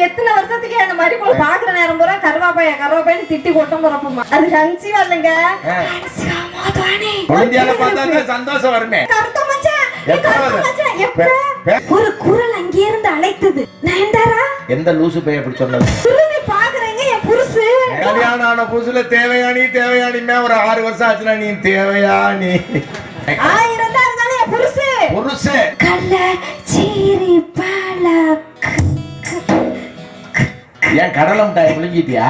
எத்தனை வருஷத்துக்கு அந்த மாதிரி கொழு பாக்குற நேரம் பூரா கருவாப்பாய கருவாப்பாயின்னு திட்டி கொட்டம் போறப்பமா அது கன்சிவா இல்லைங்க கன்சிவா மாதானே குழந்தையால பார்த்தா தான் சந்தோஷம் வருமே. கருத்த மச்சான் ஏ, எப்ப கருத்த வருது? மச்சான் எப்ப? பே- பே- ஒரு குரல் அங்கே இருந்து அழைத்தது. நயன்தாரா எந்த லூசு பைய அப்படி சொன்னது? பாக்குறேங்க என் புருஷு கல்யாணம் ஆன புதுசுல தேவையானி தேவையானிமே ஒரு ஆறு வருஷம் ஆச்சுன்னா நீ தேவையானி ஆயிரம் புருஷு புருஷே கள்ள சீரி பாலக் ஏன் கடலை மிட்டாய் புழுங்கிட்டியா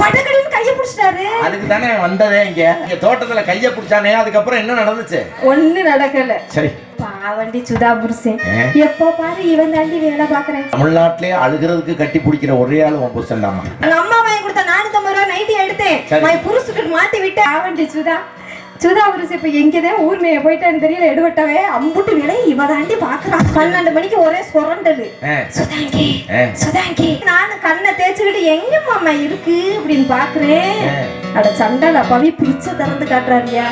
படக்கடின்னு கைய பிடிச்சிட்டாரு. அதுக்கு தானே வந்ததே இங்க. இங்க தோட்டத்துல கைய பிடிச்சானே அதுக்கப்புறம் என்ன நடந்துச்சு. ஒண்ணு நடக்கல. சரி. பாவண்டி சுதா புருஷன். எப்போ பாரு இவன் தாண்டி வேலை பாக்குறேன் தமிழ்நாட்டிலே அழுகிறதுக்கு கட்டி பிடிக்கிற ஒரே ஆளு உன் புருஷன் எங்க அம்மா வாங்கி கொடுத்த நானூத்தம்பது ரூபா நைட்டி எடுத்தேன். புருஷுக்கு மாட்டி விட்டேன். பாவண்டி சுதா சுதா புருஷன் இப்ப எங்கதான் ஊர் மேய போயிட்டான்னு தெரியல எடுபட்டவே அம்புட்டு வேலையை இவ தாண்டி பாக்குறான் பன்னெண்டு மணிக்கு ஒரே சுரண்டலு. சுதாங்கி. சுதாங்கி நானும் கண்ணை தேய்ச்சிக்கிட்டு எங்க மாமா இருக்கு அப்படின்னு பாக்குறேன். அட சண்டால பவி பிச்சை திறந்து காட்டுறாரியா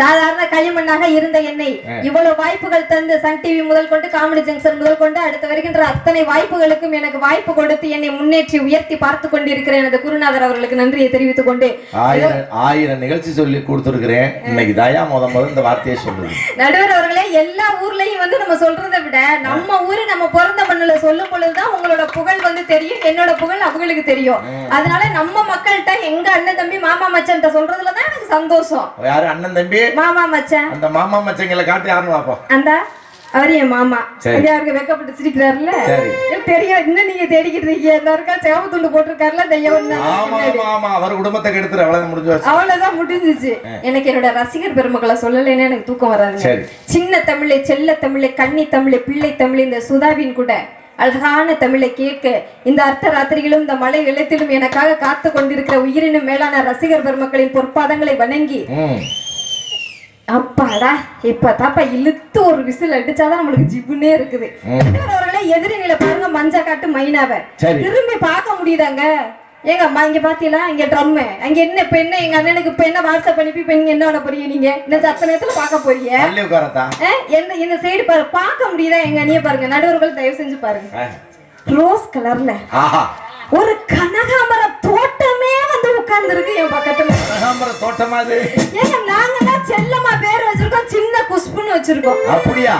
சாதாரண களிமண்ணாக இருந்த என்னை. இவ்வளவு வாய்ப்புகள் தந்து சன் டிவி முதல் கொண்டு காமெடி ஜங்ஷன் முதல் கொண்டு அடுத்து வருகின்ற அத்தனை வாய்ப்புகளுக்கும் எனக்கு வாய்ப்பு கொடுத்து என்னை முன்னேற்றி உயர்த்தி பார்த்து கொண்டிருக்கிற எனது குருநாதர் அவர்களுக்கு நன்றியை தெரிவித்துக் கொண்டு. ஆயிரம் நிகழ்ச்சி சொல்லி கொடுத்துருக்கிறேன். இன்னைக்கு தயா முத முத இந்த வார்த்தையை சொல்லுது. நடுவர் அவர்களே எல்லா ஊர்லயும் வந்து நம்ம சொல்றதை விட நம்ம ஊரு நம்ம பிறந்த மண்ணுல சொல்லும் பொழுதுதான் உங்களோட புகழ் வந்து தெரியும். என்னோட புகழ் அவங்களுக்கு தெரியும். அதனால நம்ம மக்கள்கிட்ட எங்க அண்ணன் தம்பி மாமா மச்சான்ட்ட சொல்றதுலதான் எனக்கு சந்தோஷம். யாரு அண்ணன் தம்பி? மாமா மச்சான். அந்த மாமா மச்சங்களை காட்டி யாருன்னு பாப்போம். அந்த அவர் என் மாமா. சரி. அங்க யாருக்கு வெக்கப்பட்டு சிரிக்கிறாருல்ல? சரி. ஏன் பெரிய இன்னும் நீங்க தேடிக்கிட்டு இருக்கீங்க. எல்லாருக்கா சேவ துண்டு போட்டிருக்காருல அவர் குடும்பத்தை கெடுத்துரு. அவ்வளவு முடிஞ்சு அவ்வளவுதான் முடிஞ்சிச்சு. எனக்கு என்னோட ரசிகர் பெருமக்களை சொல்லலைன்னா எனக்கு தூக்கம் சரி. சின்ன தமிழை செல்ல தமிழை கன்னி தமிழை பிள்ளை தமிழ் இந்த சுதாவின் கூட அழகான தமிழை கேட்க இந்த அர்த்த ராத்திரிகளும் இந்த மலை வெள்ளத்திலும் எனக்காக காத்து கொண்டிருக்கிற உயிரினும் மேலான ரசிகர் பெருமக்களின் பொற்பாதங்களை வணங்கி அப்பாடா இப்ப தாப்பா இழுத்து ஒரு விசில் அடிச்சாதான் நம்மளுக்கு ஜிப்புன்னே இருக்குது. நில பாருங்க மஞ்ச காட்டு மைனாவை. திரும்பி பார்க்க முடியுதாங்க? ஏங்க அம்மா இங்க பாத்தீங்களா? இங்க ட்ரம். அங்க என்ன இப்ப என்ன எங்க அண்ணனுக்கு இப்ப என்ன வாட்ஸ்அப் அனுப்பி இப்ப நீங்க என்ன பண்ண போறீங்க நீங்க? இந்த சத்த நேரத்துல பார்க்க போறீங்க? என்ன இந்த சைடு பாரு. பார்க்க முடியுதா எங்க அண்ணிய பாருங்க. நடுவர்கள் தயவு செஞ்சு பாருங்க. ரோஸ் கலர்ல ஆஹா. ஒரு கனகாமர தோட்டமே வந்து உட்கார்ந்து இருக்கு என் பக்கத்துல. கனகாம்பர தோட்டமா அது. ஏங்க நாங்கெல்லாம் செல்லமா பேர் வச்சிருக்கோம் சின்ன குஷ்புன்னு வச்சிருக்கோம். அப்படியா?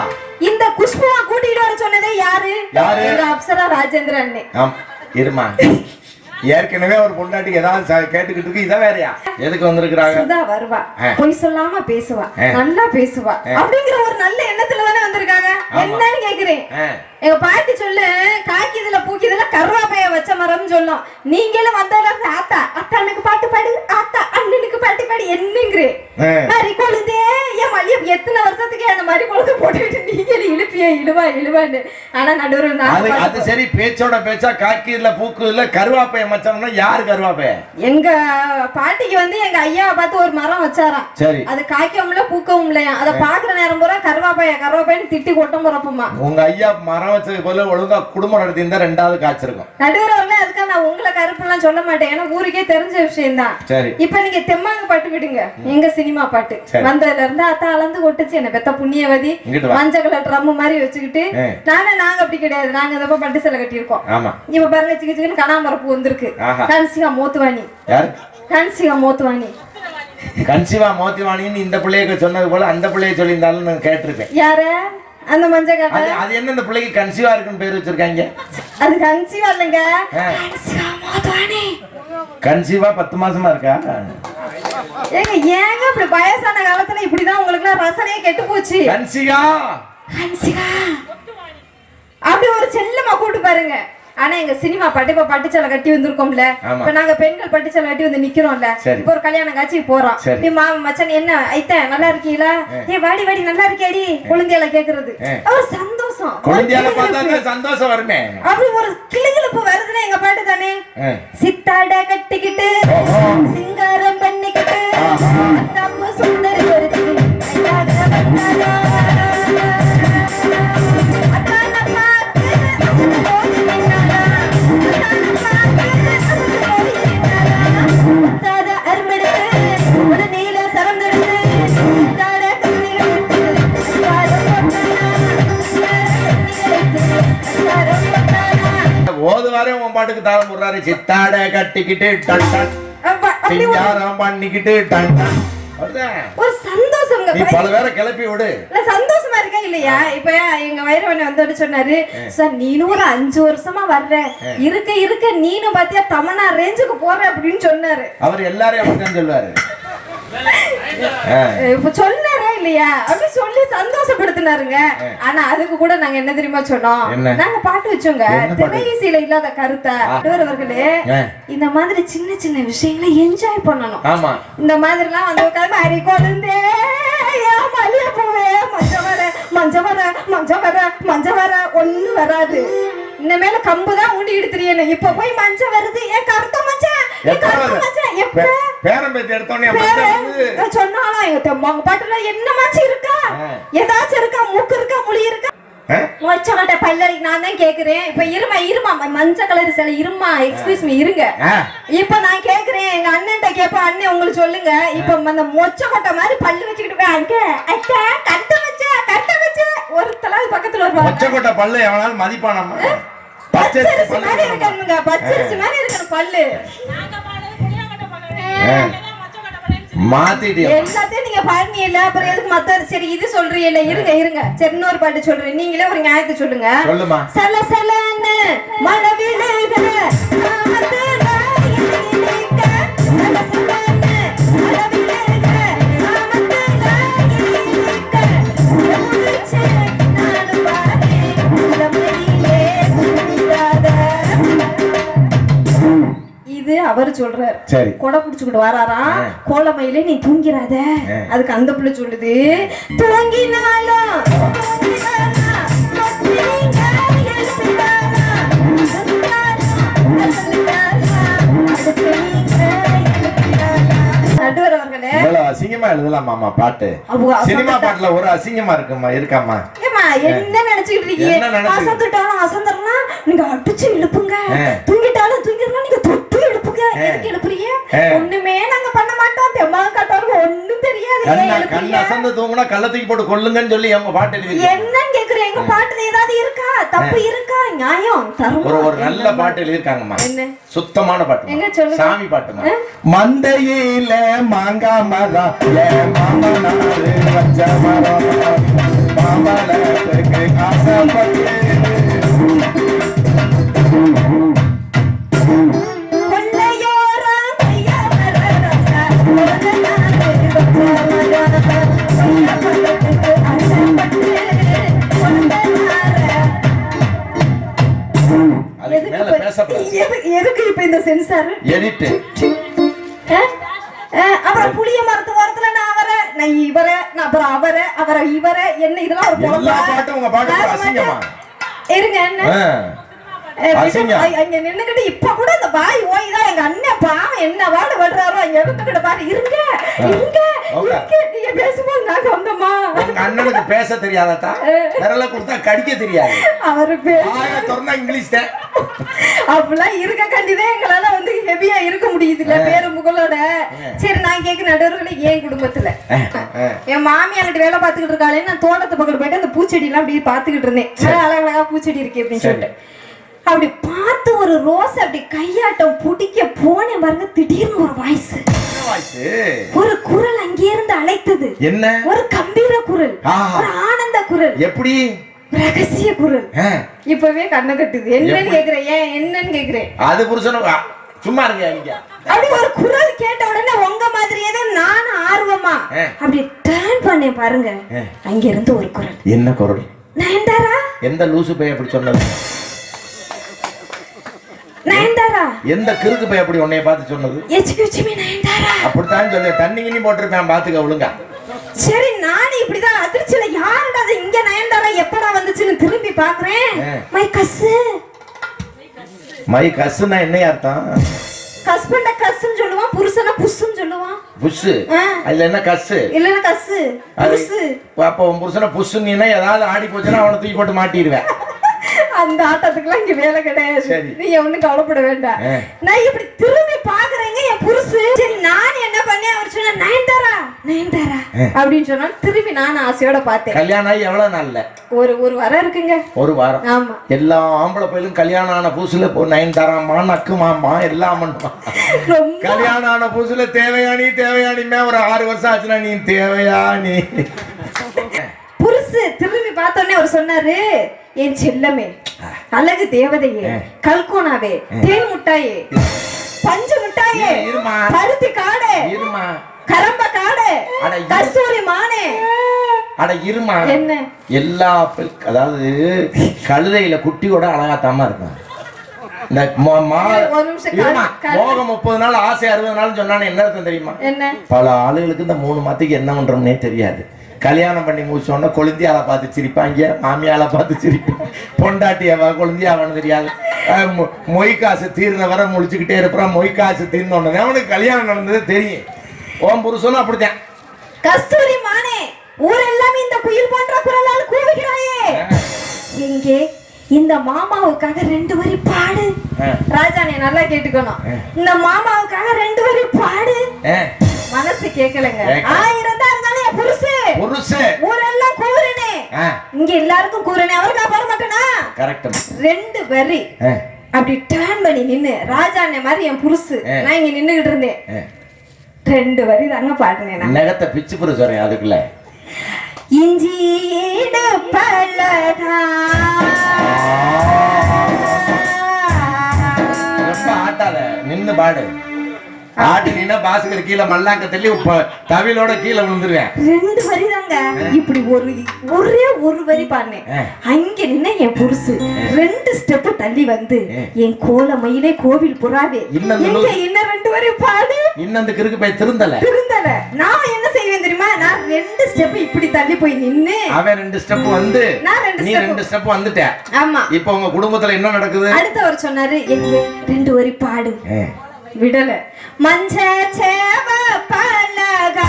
இந்த குஷ்புவா கூட்டிட்டு வர சொன்னதே யாரு? யாரு? எங்க அப்சரா ராஜேந்திர அண்ணே ஆம் இருமா. ஏற்கனவே ஒரு பொண்டாட்டிக்கு ஏதாவது கேட்டுக்கிட்டு இருக்கு இதான் வேறயா? எதுக்கு வந்திருக்கிறாங்க? சுதா வருவா. பொய் சொல்லாம பேசுவா. நல்லா பேசுவா. அப்படிங்கிற ஒரு நல்ல எண்ணத்துல தானே வந்திருக்காங்க. என்னன்னு கேக்குறேன். எங்க பாட்டி சொல்லு காக்கிதுல பூக்கிதுல கருவாப்பைய வச்ச மரம்னு சொல்லும். நீங்களும் வந்ததுல ஆத்தா அத்தானுக்கு பாட்டு பாடு ஆத்தா அண்ணனுக்கு பாட்டு பாடு என்னங்கிறே. மறி கொழுந்தே ஏன் மல்லிகை எத்தனை வருஷத்துக்கு அந்த மாதிரி கொழுந்து போட்டுக்கிட்டு நீங்களும் இழுப்பிய இழுவா இழுவான்னு. ஆனா நடுவர் அது நான் அது சரி பேச்சோட பேச்சா காக்கி இல்ல பூக்கு இல்ல கருவாப்பைய மச்சம்னா யாரு கருவாப்பைய? எங்க பாட்டிக்கு வந்து எங்க ஐயாவை பார்த்து ஒரு மரம் வச்சாராம். சரி. அது காய்க்கவும் பூக்கவும் இல்லையா அதை பாக்குற நேரம் பூரா கருவாப்பைய கருவாப்பைன்னு திட்டி கொட்டம் போறப்பமா. உங்க ஐயா மரம் வச்சது போல ஒழுங்கா குடும்பம் நடத்தியிருந்தா ரெண்டாவது காய்ச்சிருக்கும் நடுவர் அவர்களே அதுக்காக நான் உங்களை கருப்புலாம் சொல்ல மாட்டேன். ஏன்னா ஊருக்கே தெரிஞ்ச விஷயம் தான் சரி. இப்ப நீங்க தெம்மாங்க பாட்டு விடுங்க. எங்க சினிமா பாட்டு. வந்ததுல இருந்து அத்தா அளந்து கொட்டுச்சு. என்ன பெத்த புண்ணியவதி. மஞ்சள் கலர் ட்ரம் மாதிரி வச்சுக்கிட்டு. நானே நாங்க அப்படி கிடையாது. நாங்க இதப்ப பட்டு சிலை கட்டியிருக்கோம். இப்ப பாருங்க சிக்கு சிக்கன்னு கனாமரப்பு வந்திருக்கு. கன்சிகா மோத்துவாணி. கன்சிகா மோத்துவாணி. கன்சிவா மோத்திவாணின்னு இந்த பிள்ளைய சொன்னது போல அந்த பிள்ளைய சொல்லியிருந்தாலும் நான் கேட்டிருப்பேன். யாரு? அந்த மஞ்சள் அது கட்ட அது என்ன இந்த பிள்ளைக்கு கன்சிவா இருக்குன்னு பேர் வச்சிருக்காங்க? அது கன்சிவா இல்லைங்க. கன்சிகா கன்சிவா பத்து மாசமா இருக்கா? ஏங்க ஏங்க இப்படி வயசான காலத்துல இப்படிதான் உங்களுக்கு ரசனையே கெட்டு போச்சு. கன்சிகா ஹன்சிகா அப்படி ஒரு செல்லமா கூட்டு பாருங்க. ஆனா எங்க சினிமா பாட்டு இப்ப பட்டுச்சலை கட்டி வந்திருக்கோம்ல. இப்ப நாங்க பெண்கள் பட்டுச்சலை கட்டி வந்து நிக்கிறோம்ல. இப்ப ஒரு கல்யாணம் காட்சி போறோம். நீ மாமன் மச்சான் என்ன? ஐத்த நல்லா இருக்கீங்களா? ஏ. வாடி வாடி நல்லா இருக்கியாடி? குழந்தையால கேக்குறது. ஒரு சந்தோஷம். குழந்தையால பார்த்தா சந்தோஷம் வருமே. அப்படி ஒரு கிளுகிளுப்பு வருதுன்னா எங்க பாட்டு தானே. சித்தாட கட்டிக்கிட்டு சிங்காரம் பண்ணிக்கிட்டு தப்பு சுந்தரி ஒருத்தி ஐயாக சித்தாட கட்டிக்கிட்டு டன். டன் சிங்காரம் பண்ணிக்கிட்டு டன் டன். ஒரு சந்தோஷம்ங்க நீ பல பேரை கிளப்பி விடு. இல்ல சந்தோஷமா இருக்கா இல்லையா? இப்ப எங்க வைரவன் வந்து சொன்னாரு சார் நீனும் ஒரு அஞ்சு வருஷமா வர்ற. இருக்க இருக்க நீனும் பாத்தியா தமனா ரேஞ்சுக்கு போற அப்படின்னு சொன்னாரு. அவர் எல்லாரையும் அப்படித்தான் சொல்லுவாரு. இப்ப சொன்னாரா இல்லையா? அப்படி சொல்லி சந்தோஷப்படுத்தினாருங்க. ஆனா அதுக்கு கூட நாங்க என்ன தெரியுமா சொன்னோம்? நாங்க பாட்டு வச்சோங்க? திரையிசையில இல்லாத கருத்தை. அவர்களே. இந்த மாதிரி சின்ன சின்ன விஷயங்களை என்ஜாய் பண்ணணும். ஆமா. இந்த மாதிரிலாம் வந்து உட்காந்து அரி கொழுந்தே ஏன் மல்லிய பூவே மஞ்ச வர மஞ்ச வர மஞ்ச வர மஞ்ச வர ஒண்ணு வராது. இனிமேல கம்பு தான் ஊண்டிக்கிட்டு தெரியணும் இப்ப போய் மஞ்ச வருது. ஏன் கருத்த மச்சான் ஏன் கருத்த மச்சான் எப்ப? பேரம் பேத்தி எடுத்தோடனே பேரு, மச்சான் சொன்னாலும் எங்க பாட்டுல என்ன மாச்சு இருக்கா. ஏதாச்சும் இருக்கா? மூக்கு இருக்கா? முழி இருக்கா? ஆ? மொச்சக்கட்டை பல்லடி நான் தான் கேக்குறேன். இப்ப இருமா இருமா மஞ்ச கலர் சில இருமா எக்ஸ்கியூஸ் மீ இருங்க. இப்ப நான் கேக்குறேன். எங்க அண்ணன்ட்ட கேப்ப அண்ணன் உங்களுக்கு சொல்லுங்க. இப்ப அந்த மொச்ச கொட்டை மாதிரி பல்லு வச்சுக்கிட்டு போய் அங்க அக்கா கட்ட வச்ச கட்ட வச்ச. ஒருத்தலாவது பக்கத்துல வருவாங்க மொச்சக்கொட்டை பல்லு எவனாலும் மதிப்பானாமா பச்சரிசி மாதிரி. இருக்கணுங்க. பச்சரிசி மாதிரி இருக்கணும் பல்லு. மாத்திட்டியா எல்லாத்தையும் நீங்க பாருங்கல்ல அப்புறம் எதுக்கு மத்த சரி இது சொல்றீங்கல்ல இருங்க இருங்க. சரி இன்னொரு பாட்டு சொல்றேன். நீங்களே ஒரு நியாயத்தை சொல்லுங்க. சொல்லுமா. சல சலன்னு மழை சொல்றார். சரி. கொடை புடிச்சுக்கிட்டு வராராம் ஆ. கோலமையில நீ தூங்கிறாத. அதுக்கு அந்த பிள்ளை சொல்லுது தூங்கினாலும் அசிங்கமா எழுதலாமாமா பாட்டு? சினிமா பாட்டுல ஒரு அசிங்கமா இருக்குமா இருக்காமா? என்ன நினைச்சுக்கிட்டு இருக்கீங்க? அசந்துட்டாலும் அசந்தரலாம் நீங்க அடிச்சு எழுப்புங்க ஆ. தூங்கிட்டாலும் தூங்கிடலாம். நீங்க எதுக்கு? எழுப்புறீங்க. ஒண்ணுமே நாங்க பண்ண மாட்டோம். தெம்மா காட்டவருக்கு ஒண்ணும் தெரியாது. கண்ணா அசந்து தூங்குனா கள்ள தூக்கி போட்டு கொல்லுங்கன்னு சொல்லி அவங்க பாட்டு எழுதி என்னன்னு கேக்குறேன் எங்க பாட்டுல ஏதாவது இருக்கா? தப்பு இருக்கா? நியாயம்? ஒரு ஒரு நல்ல பாட்டு எழுதியிருக்காங்கம்மா. என்ன? சுத்தமான பாட்டு எங்க சொல்லுங்க. சாமி பாட்டுமா மந்தையில மாங்கா மரம் என் மாமனாரு வச்ச மரம் மாமலத்துக்கு ஆசைப்பட்டு அசிங்கம். அங்க- அங்க நின்னுக்கிட்டு இப்ப கூட அந்த வாய் ஓய் தான் எங்க அண்ணன் பாவம் என்ன வாடு விடுறாரோ அங்க இருந்துகிட்டு பாரு. இருங்க இருங்க ஓகே. இருங்க. நீங்க பேசும்போது நாங்க வந்தோமா உங்க அண்ணனுக்கு பேச தெரியாதா விரல கொடுத்தா கடிக்க தெரியாது. அவரு பேச திறந்தா இங்கிலீஷ் தான். அப்படிலாம் இருக்க கண்டிதான் எங்களால வந்து ஹெவியா இருக்க முடியுது இல்ல பேரு முகலோட. சரி நான் கேட்க நடுவர்கள் ஏன் குடும்பத்துல. என் மாமி அங்கிட்டு வேலை பார்த்துக்கிட்டு இருக்காளே நான் தோட்டத்து பக்கத்துல போயிட்டு அந்த பூச்செடி எல்லாம் அப்படியே பார்த்துக்கிட்டு இருந்தேன். அழகழகா பூச்செடி இருக்கு அப்படின்னு. சொல்லிட்டு. அப்படி பார்த்து ஒரு ரோஸ் அப்படி கையாட்டம் பிடிக்க போனேன் பாருங்க திடீர்னு ஒரு வாய்ஸ்? ஒரு குரல் அங்கே இருந்து அழைத்தது. என்ன? ஒரு கம்பீர குரல். ஒரு ஆனந்த குரல். எப்படி? ரகசிய குரல். இப்பவே கண்ணை கட்டுது. என்னன்னு? கேக்குறேன். ஏன் என்னன்னு கேக்குறேன். அது புருஷனும் சும்மா இருங்க நீங்க அப்படி ஒரு குரல் கேட்ட உடனே உங்க மாதிரியே தான் நானும் ஆர்வமா. அப்படி டர்ன் பண்ணேன் பாருங்க. அங்க இருந்து ஒரு குரல். என்ன குரல்? நயன்தாரா எந்த லூசு பைய அப்படி சொன்னது? நயன்தாரா? எந்த கிறுக்கு பைய அப்படி உன்னைய பார்த்து சொன்னது? Excuse me Nayanthara? அப்படித்தான் சொல்லு தண்ணி கிண்ணி போட்டிருப்பேன் பாத்துக்க ஒழுங்கா. சரி நானும் இப்படிதான் அதிர்ச்சியில யாருடா அது? இங்க நயன்தாரா எப்படா வந்துச்சுன்னு திரும்பி பாக்குறேன். மை கசு. மை கசுனா என்ன அர்த்தம்? ஹஸ்பண்ட கசுன்னு சொல்லுவான் புருஷனை புஷ்ன்னு சொல்லுவான். புஷு. அதுல என்ன கசு? இல்லன்னா அது புருஷு அப்போ உன் புருஷனை புஷுன்னா ஏதாவது ஆடி போச்சுன்னா அவனை தூக்கி போட்டு மாட்டிடுவேன். அந்த ஆட்டத்துக்குலாம் இங்க வேலை கிடையாது. நீங்க ஒண்ணும் கவலைப்பட வேண்டாம். நான் இப்படி திரும்பி பாக்குறேங்க என் புருஷு சரி நான் என்ன பண்ணேன்? அவர் சொன்ன நயன்தாரா நயன்தாரா. அப்படின்னு சொன்னா திரும்பி நானும் ஆசையோட பார்த்தேன். கல்யாணம் ஆகி எவ்வளவு நாள்ல? ஒரு ஒரு வாரம் இருக்குங்க. ஒரு வாரம். ஆமா. எல்லா ஆம்பளை பையலும் கல்யாணம் ஆன புதுசுல இப்போ நைன் தராமா நக்கு மாமா எல்லாம் கல்யாணம் ஆன புதுசுல தேவையானி தேவையானிமே ஒரு ஆறு வருஷம் ஆச்சுன்னா நீ தேவையானி புருசு திரும்பி பார்த்தோன்னே அவர் சொன்னாரு என் செல்லமே அழகு தேவதையே கல்கோனாவே தேன் முட்டாயே பஞ்சு முட்டாயே. பருத்தி காடே இருமா. கரம்ப காடே. கஸ்தூரி மானே. அட இருமா. என்ன? எல்லா அதாவது கழுதையில குட்டியோட அழகாத்தாம இருக்கும். இந்த மோகம் முப்பது நாள் ஆசை அறுபது நாள் சொன்னானே என்ன அர்த்தம் தெரியுமா? என்ன? பல ஆளுகளுக்கு இந்த மூணு மாத்துக்கு என்ன பண்றோம்னே தெரியாது. கல்யாணம் பண்ணி முடிச்சோடனே கொழுந்தியால பார்த்து சிரிப்பாங்க மாமியால பார்த்து சிரிப்பாங்க. பொண்டாட்டியாவா கொழுந்தியாவான்னு தெரியாது. மொய் காசு தீர்ந்த வரை முழிச்சுக்கிட்டே இருப்பான் மொய் காசு தீர்ந்த உடனே அவனுக்கு கல்யாணம் நடந்தது தெரியும். ஓம் புருஷனும் அப்படித்தான். கஸ்தூரி மானே ஊரெல்லாம் இந்த குயில் போன்ற குரலால் கூவுகிறாயே. எங்கே? இந்த மாமாவுக்காக ரெண்டு வரி பாடு. ராஜா நீ நல்லா கேட்டுக்கணும். இந்த மாமாவுக்காக ரெண்டு வரி பாடு. மனசு கேட்கலங்க. கேட்கல. ஆயிரம் தான் புருஷு புருஷன் ஊரெல்லாம் கூறுனே. இங்க எல்லாருக்கும் கூறுனே. அவருக்கா மாட்டேனா? கரெக்ட் ரெண்டு வரி. அப்படி டர்ன் பண்ணி நின்னு ராஜா அண்ணன் மாதிரி என் புருசு. ஆ. நான் இங்க நின்னுகிட்டு இருந்தேன். ரெண்டு வரி தாங்க பாடினேன். நகத்தை பிச்சு புரு சொல்றேன் அதுக்குள்ள. இஞ்சி ஈடு பழகா ரொம்ப ஆட்டாத நின்னு பாடு. ஆட்டினா பாசுகர் கீழே மல்லாக்க தள்ளி தவிலோட கீழே விழுந்துருவேன். ரெண்டு வரி தாங்க இப்படி ஒரு ஒரே ஒரு வரி ஆ. அங்க நின்ன என் புருசு. ரெண்டு ஸ்டெப் தள்ளி வந்து என் கோல மயிலே கோவில் புறாவே. எங்க இன்னும் ரெண்டு வரி பாடு? இன்னும் அந்த கிறுக்கு போய் திருந்தல. திருந்தல. நான் என்ன செய்வேன் தெரியுமா? நான் ரெண்டு ஸ்டெப் இப்படி தள்ளி போய் நின்னு அவன் ரெண்டு ஸ்டெப் வந்து நான் ரெண்டு நீ. ரெண்டு ஸ்டெப் வந்துட்ட. ஆமா. இப்போ உங்க குடும்பத்துல என்ன நடக்குது? அடுத்தவர் சொன்னாரு எங்க ரெண்டு வரி பாடு. விடல. மஞ்ச சேவ பலகா.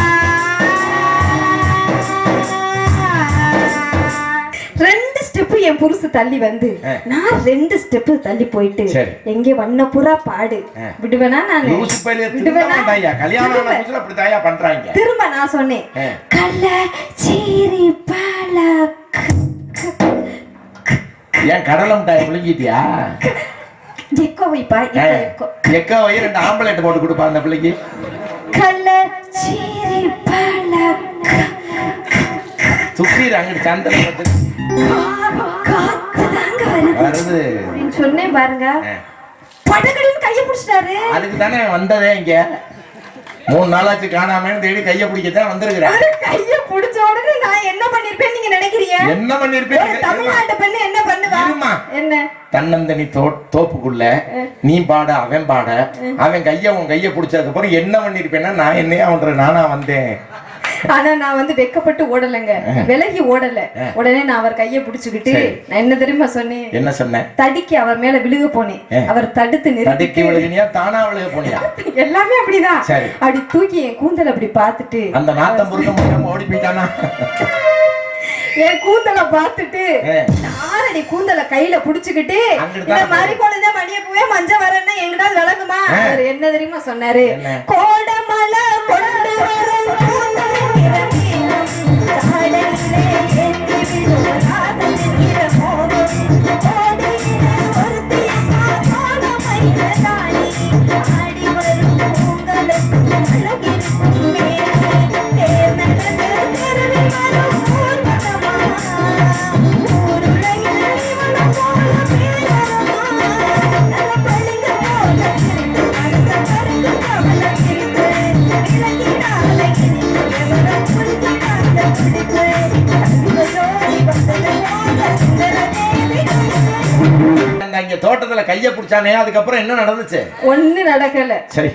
ரெண்டு ஸ்டெப் என் புருஷு தள்ளி வந்து நான் ரெண்டு ஸ்டெப் தள்ளி போயிட்டு. எங்க வண்ணப்புறா பாடு. விடுவேனா நான் விடுவேனா? தாயா திரும்ப நான் சொன்னேன். கள்ள சீரி பழக்க ஏன் கடலை மிட்டாய் விழுங்கிட்டியா எக்கோ வைப்பா எக்கா வை ரெண்டு ஆம்பளைட் போட்டு கொடுப்பா அந்த பிள்ளைக்கு. கள்ள சீரி பழக்க அங்கிட்டு சந்தன வருது. சொன்னேன் பாருங்க. படகடின்னு கைய பிடிச்சிட்டாரு. அதுக்கு தானே வந்ததே இங்க. மூணு நாளாச்சு காணாமன்னு தேடி கைய பிடிக்கத்தான் வந்திருக்கிறேன். அவரு கைய பிடிச்ச உடனே நான் என்ன பண்ணிருப்பேன் நீங்க நினைக்கிறீங்க? என்ன பண்ணிருப்பேன் தமிழ்நாட்டு பெண்ணு என்ன பண்ணுவா. என்ன? தன்னந்தனி தோ தோப்புக்குள்ள நீ பாட அவன் பாட அவன் கைய உன் கைய பிடிச்சதுக்கு அப்புறம் என்ன பண்ணிருப்பேன்னா நான் என்னையா பண்றேன் நானா வந்தேன். ஆனா நான் வந்து வெக்கப்பட்டு ஓடலைங்க. விலகி ஓடல. உடனே நான் அவர் கைய பிடிச்சுக்கிட்டு. நான் என்ன தெரியுமா சொன்னேன்? என்ன சொன்னேன்? தடிக்கு அவர் மேல விழுக போனேன். அவர் தடுத்து நிறுத்தி விழுகினியா தானா விழுக போனியா? எல்லாமே அப்படிதான். சரி. அப்படி தூக்கி என் கூந்தல் அப்படி பார்த்துட்டு அந்த நாத்தம் முடியாம ஓடி போயிட்டானா? என் கூந்தலை பார்த்துட்டு ஆறடி கூந்தல கையில புடிச்சுக்கிட்டு? இந்த மாதிரி குழந்தை மணிய பூவே மஞ்ச வரேன்னா எங்கிட்டாவது விளங்குமா அவர் என்ன தெரியுமா சொன்னாரு? கோடமலை கொண்டு Thank you. பிடிச்சானே அதுக்கப்புறம் என்ன நடந்துச்சு? ஒண்ணு நடக்கல. சரி.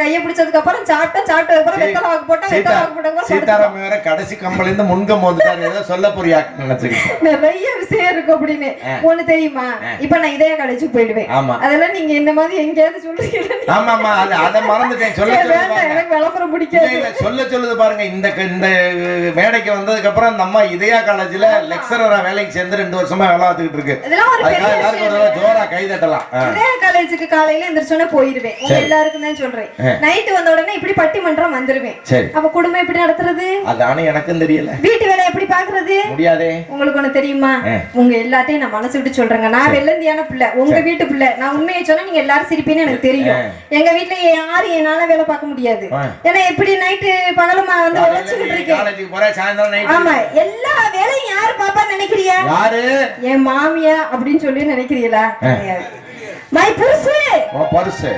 கைய பிடிச்சதுக்கு அப்புறம் சாப்பிட்டா சாப்பிட்டதுக்கு அப்புறம் வெத்தலை வாக்கு போட்டா வெத்தலை வாக்கு போட்டா சீதாராம் வேற கடைசி கம்பல இருந்து முன்கம் வந்துட்டாரு. ஏதோ சொல்ல போறியா நினைச்சுக்கிட்டு நிறைய விஷயம் இருக்கு அப்படின்னு. ஒண்ணு தெரியுமா? இப்ப நான் இதே காலேஜுக்கு போயிடுவேன். அதெல்லாம் நீங்க என்ன மாதிரி எங்கேயாவது சொல்றீங்க? ஆமா ஆமா. அது அதை மறந்துட்டேன். சொல்ல எனக்கு விளம்பரம் பிடிக்காது. சொல்ல சொல்லுது பாருங்க. இந்த இந்த மேடைக்கு வந்ததுக்கு அப்புறம் அந்த அம்மா இதயா காலேஜ்ல லெக்சரரா வேலைக்கு சேர்ந்து ரெண்டு வருஷமா வேலை பார்த்துக்கிட்டு இருக்கு. தடவை ஜோரா கை தட்டலாம். ஆ. இதே காலேஜுக்கு காலையில எந்திரிச்சோன்னே போயிருவேன். எல்லாருக்கும் தான் சொல்றேன். நைட்டு வந்த உடனே இப்படி பட்டிமன்றம் வந்துருவேன். சரி. அப்ப குடும்பம் எப்படி நடத்துறது? அதானே எனக்கும் தெரியல. வீட்டு வேலை எப்படி பாக்குறது முடியாதே. உங்களுக்கு ஒண்ணு தெரியுமா. உங்க எல்லாத்தையும் நான் மனசு விட்டு சொல்றேங்க. நான் வெள்ளந்தியான பிள்ளை. உங்க வீட்டு பிள்ளை. நான் உண்மையை சொன்னா நீங்க எல்லாரும் சிரிப்பீன்னு எனக்கு தெரியும். எங்க வீட்டுல யாரும் என்னால வேலை பார்க்க முடியாது. ஏன்னா எப்படி நைட்டு பகலுமா வந்து உழைச்சுக்கிட்டு இருக்கேன். நைட் ஆமா. எல்லா வேலையும் யாரு பாப்பான்னு நினைக்கிறியா? யாரு? என் மாமியா அப்படின்னு சொல்லி நினைக்கிறீங்களா மை புருஷு. பரிசு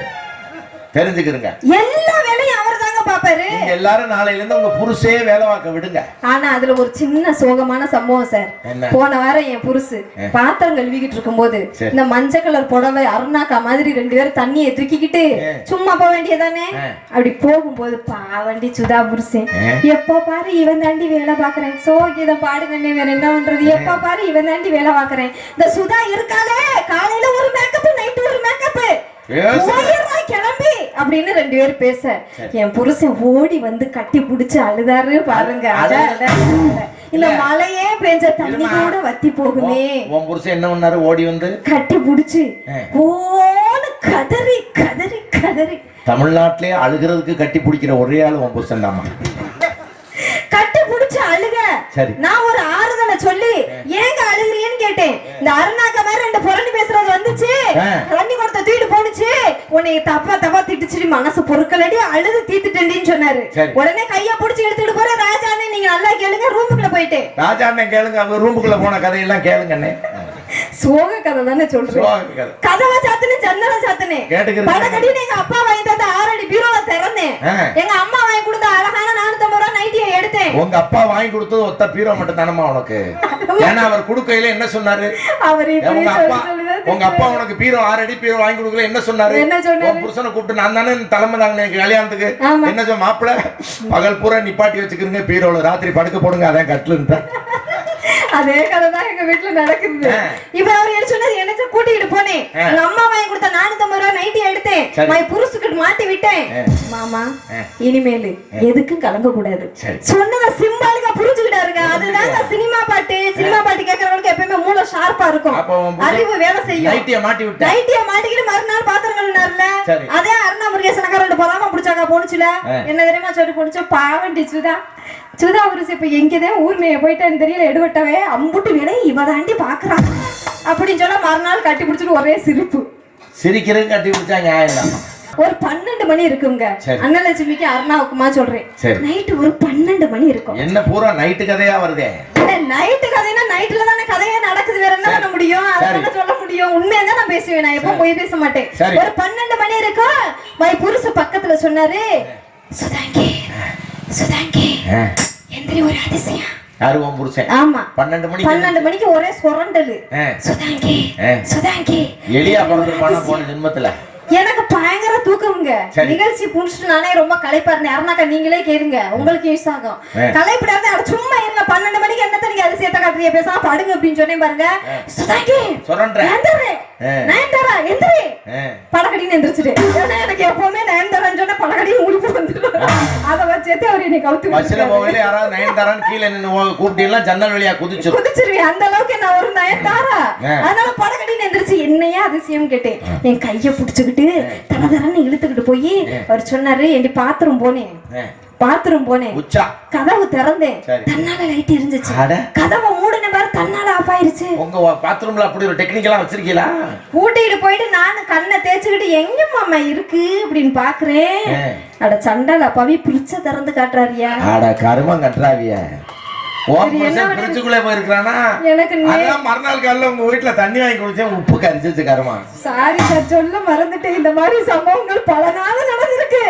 தெரிஞ்சுக்கிடுங்க எல்லா வேலையும் அவர் தாங்க பாப்பாரு எல்லாரும் நாளையில இருந்து உங்க புருஷே வேலை பார்க்க விடுங்க. ஆனா அதுல ஒரு சின்ன சோகமான சம்பவம் சார்? போன வாரம் என் புருசு பாத்திரம் கழுவிக்கிட்டு இருக்கும்போது. இந்த மஞ்சள் கலர் புடவை அருணாக்கா மாதிரி ரெண்டு பேரும் தண்ணியை தூக்கிக்கிட்டு சும்மா போக வேண்டியதானே அப்படி போகும்போது பாவண்டி சுதா புருஷன் எப்ப பாரு இவன் தாண்டி வேலை பாக்குறேன் சோகிதம் பாடுங்கண்ணே வேற என்ன பண்றது? எப்ப பாரு இவன் தாண்டி வேலை பாக்குறேன் இந்த சுதா இருக்காளே காலையில ஒரு மேக்கப் நைட்டு ஒரு மேக்கப் கிளம்பி அப்படின்னு ரெண்டு பேரும் பேச. என் புருஷன் ஓடி வந்து கட்டி புடிச்சு அழுதாரு பாருங்க. இந்த மழையே பெஞ்ச தண்ணி கூட வத்தி போகுமே. உன் புருஷன் என்ன பண்ணாரு? ஓடி வந்து கட்டி புடிச்சு ஓன்னு கதறி கதறி கதறி. தமிழ்நாட்டிலே அழுகிறதுக்கு கட்டி பிடிக்கிற ஒரே ஆளு உன் புருஷன் தாமா கட்டி புடிச்சு அழுக. சரி. நான் ஒரு ஆறுதலை சொல்லி ஏங்க அழுகுறீன்னு கேட்டேன். இந்த அருணாக்க மாதிரி ரெண்டு புரணி பேசுறது வந்துச்சு. தண்ணி கொடுத்த தூக்கிட்டு உன்னை தப்பா தப்பா திட்டுச்சுடி மனசு பொறுக்கலடி அழுது தீத்துட்டேன்னு சொன்னாரு. உடனே கைய புடிச்சு எடுத்துட்டு போற ராஜானே நீங்க நல்லா கேளுங்க ரூமுக்குள்ள போயிட்டேன் ராஜா அண்ணன் கேளுங்க அவங்க ரூமுக்குள்ள போன கதையெல்லாம் கேளுங்க அண்ணே சோக கதை தானே சொல்றேன். கதவை சாத்துனே ஜன்னலை சாத்துனே. படக்கடின்னு எங்க அப்பா வாங்கி தந்த ஆறடி பீரோவை திறந்தேன். எங்க அம்மா வாங்கி கொடுத்த அழகான நானூத்தம்பது ரூபா நைட்டியை எடுத்தேன் உங்க அப்பா வாங்கி கொடுத்தது ஒத்த பீரோ மட்டும் தானமா உனக்கு? ஏன்னா அவர் கொடுக்கையில என்ன சொன்னாரு? அவர் உங்க அப்பா உங்க அப்பா உனக்கு பீரோ ஆறு அடி பீரோ வாங்கி கொடுக்கல என்ன சொன்னாரு? என்ன சொன்னாரு? புருஷனை கூப்பிட்டு நான் தானே தலைமை தாங்க எனக்கு கல்யாணத்துக்கு. என்ன சொன்ன மாப்பிள? பகல் பூரா நிப்பாட்டி வச்சுக்கிறீங்க பீரோல. ராத்திரி படுக்க போடுங்க அதான் கட்டுலுன்னு அதே கதை தான் எங்க வீட்டுல நடக்குது. இப்ப அவர் என்ன சொன்னது என்ன கூட்டிட்டு போனேன். எங்க அம்மா வாங்கி கொடுத்த நானூத்தம்பது ரூபா நைட்டி எடுத்தேன். சரி. மை புருஷுக்கு மாட்டி விட்டேன். மாமா. இனிமேலு எதுக்கும் கலங்க கூடாது. சொன்னத சிம்பாலிக்கா புரிஞ்சுக்கிட்டாருங்க. அதுதாங்க சினிமா பாட்டு. சினிமா பாட்டு கேட்கறவங்களுக்கு எப்பயுமே மூளை ஷார்ப்பா இருக்கும். அறிவு வேலை செய்யும். நைட்டிய மாட்டி விட்டேன் நைட்டிய மாட்டிக்கிட்டு மறுநாள் பாத்திரம் கழுவினார்ல. அதே அருணா முருகேசனக்கா ரெண்டு பொறாம பிடிச்சாக்கா போனுச்சுல. என்ன தெரியுமா சொல்லி போனுச்சு பாவண்டி சுதா. சுதா புருஷ இப்ப எங்கதான் ஊர் மேய போயிட்டான்னு தெரியல எடுபட்டவே அம்புட்டு வேலை இவ தாண்டி பாக்குறான். அப்படின்னு சொன்னா மறுநாள் கட்டி பிடிச்சிட்டு ஒரே சிரிப்பு. சிரிக்கிறது கட்டி பிடிச்சா நியாயம் ஒரு பன்னெண்டு மணி இருக்குங்க. சரி. அன்னலட்சுமிக்கு அருணாவுக்குமா சொல்றேன். நைட்டு ஒரு பன்னெண்டு மணி இருக்கும். என்ன பூரா நைட்டு கதையா வருதே? நைட்டு கதைனா நைட்ல தானே கதையே நடக்குது. வேற என்ன பண்ண முடியும்? அதனால சொல்ல முடியும். உண்மையை தான் நான் பேசுவேன். நான் எப்போ போய் பேச மாட்டேன். ஒரு பன்னெண்டு மணி இருக்கும். மை புருஷ பக்கத்துல சொன்னாரு. சுதாங்கி சுதாங்கி. எந்திரி ஒரு அதிசயம். யாரு உன் புருஷன் ஆமா. பன்னெண்டு மணிக்கு பன்னெண்டு மணிக்கு ஒரே சுரண்டலு. சுதாங்கி. சுதாங்கி. எலியா பிறந்திருப்பானா போன ஜென்மத்துல. எனக்கு பயங்கர தூக்கம்ங்க. நிகழ்ச்சி புடிச்சிட்டு நானே ரொம்ப களைப்பா இருந்தேன் அருணாக்கா நீங்களே கேளுங்க. உங்களுக்கு யூஸ் ஆகும். களைப்பிடாத அட சும்மா இருங்க. பன்னெண்டு மணிக்கு என்னத்த நீங்க அதிசயத்தை காட்டுறீங்க? பேசாம படுங்க அப்படின்னு சொன்னேன் பாருங்க. சொல்றேன் நயன்தாரா? எந்திரி. எந்திரிச்சிட்டு ஏன்னா எனக்கு எப்பவுமே நயன்தாரான்னு சொன்னா படக்கடியும் முழிப்பு வந்துடும் அதை வச்சேத்து அவர் என்னை கவுத்து பஸ்ல யாராவது நயன்தாரான்னு கீழே நின்று கூப்பிட்டீங்கன்னா ஜன்னல் வழியா குதிச்சிரும். குதிச்சிருவேன். அந்த அளவுக்கு நான் ஒரு நயன்தாரா. அதனால படக்கடின்னு எந்திரிச்சு என்னையா அதிசயம் கேட்டேன். என் கைய புடிச்சுக்கிட்டு தரதரன்னு இழுத்துக்கிட்டு போய் அவர் சொன்னாரு என்டி பாத்ரூம் போனேன். பாத்ரூம் போனேன் கதவு திறந்தேன். தன்னால லைட் எரிஞ்சிச்சு. அட. கதவை மூடின பாரு தன்னால ஆஃப் ஆயிருச்சு. உங்க பாத்ரூம்ல அப்படி ஒரு டெக்னிக்கெல்லாம் வச்சிருக்கீங்களா? கூட்டிட்டு போயிட்டு நானும் கண்ணை தேய்ச்சிக்கிட்டு எங்க மாமா இருக்கு? அப்படின்னு பாக்குறேன். அட சண்டால பவி பிரிச்ச திறந்து காட்டுறாரியா. ஆட கருமம் கட்டுறாவிய. பிரிச்சுக்குள்ளே போயிருக்கிறானா? எனக்கு மறுநாள் காலையில உங்க வீட்டுல தண்ணி வாங்கி குடிச்சேன் உப்பு கரிச்சிச்சு கருமா சாரி சார் சொல்ல மறந்துட்டேன். இந்த மாதிரி சம்பவங்கள் பல நாள் நடந்திருக்கு.